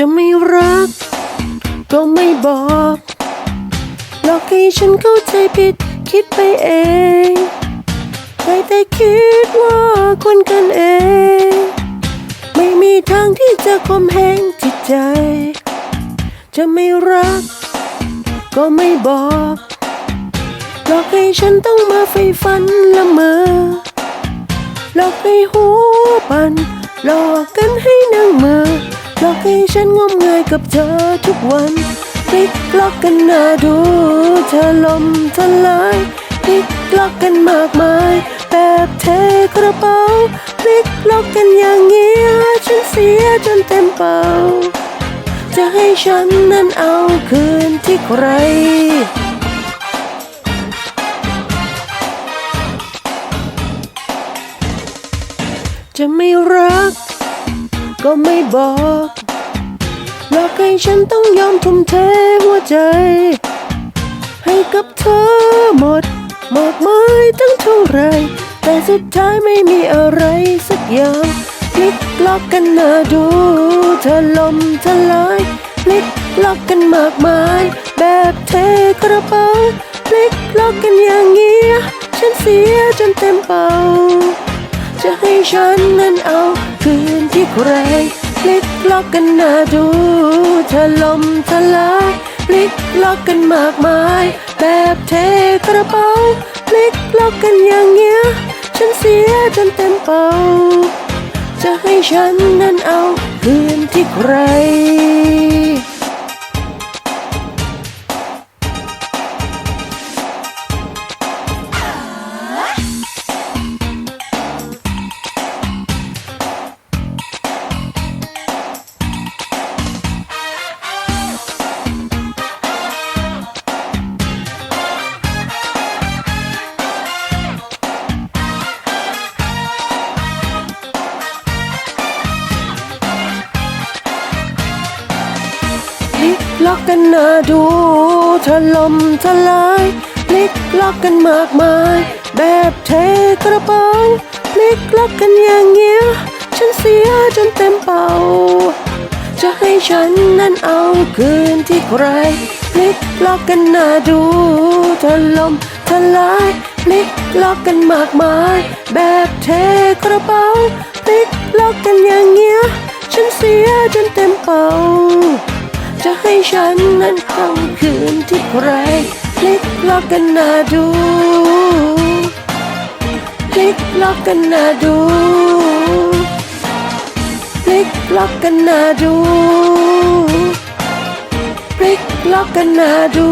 จะไม่รัก ก็ไม่บอกหลอกให้ฉันเข้าใจผิดคิดไปเองไปแต่คิดว่าคนกันเอง ไม่มีทางที่จะคมแหงจิตใจ จะไม่รัก ก็ไม่บอกหลอกให้ฉันต้องมาไฟฝันละเมอหลอกให้หัวปันหลอกกันให้ ให้ฉันงมงายกับเธอทุกวันพลิกล็อกกันหน้าดูเธอลมทลายพลิกล็อกกันมากมาย แบบเทกระเป๋าพลิกล็อกกันอย่างเงี้ยฉันเสียจนเต็มเป่า จะให้ฉันนั้นเอาคืนที่ใครจะไม่รัก ก็ไม่บอก หลอกให้ฉันต้องยอมทุ่มเทหัวใจ ให้กับเธอหมดมากมายตั้งเท่าไร แต่สุดท้ายไม่มีอะไรสักอย่างพลิกล็อกกันหน้าดูเธอลมทลายพลิกล็อกกันมากมาย แบบเทกระเป๋าพลิกล็อกกันอย่างเงี้ยฉันเสียจนเต็มเป่าจะให้ฉันนั้นเอาคืนที่ใคร พลิกล็อกกันหน้าดูเธอลมทลายพลิกล็อกกันมากมาย แบบเทกระเป๋าพลิกล็อกกันอย่างเงี้ย ฉันเสียจนเต็มเป่า จะให้ฉันนั้นเอาคืนที่ใคร ล็อกกันหน้าดูเธอลมทลายพลิกล็อกกันมากมาย แบบเทกระเป๋าพลิกล็อกกันอย่างเงี้ยฉันเสียจนเต็มเป่า จะให้ฉันนั้นเอาคืนที่ใครพลิกล็อกกันหน้าดูเธอลมทลายพลิกล็อกกันมากมาย แบบเทกระเป๋าพลิกล็อกกันอย่างเงี้ยฉันเสียจนเต็มเป่า ให้ฉันนั้นค่ำคืนที่ใครพลิกล็อกกันหน้าดูพลิกล็อกกันหน้าดูพลิกล็อกกันหน้าดูพลิกล็อกกันหน้าดู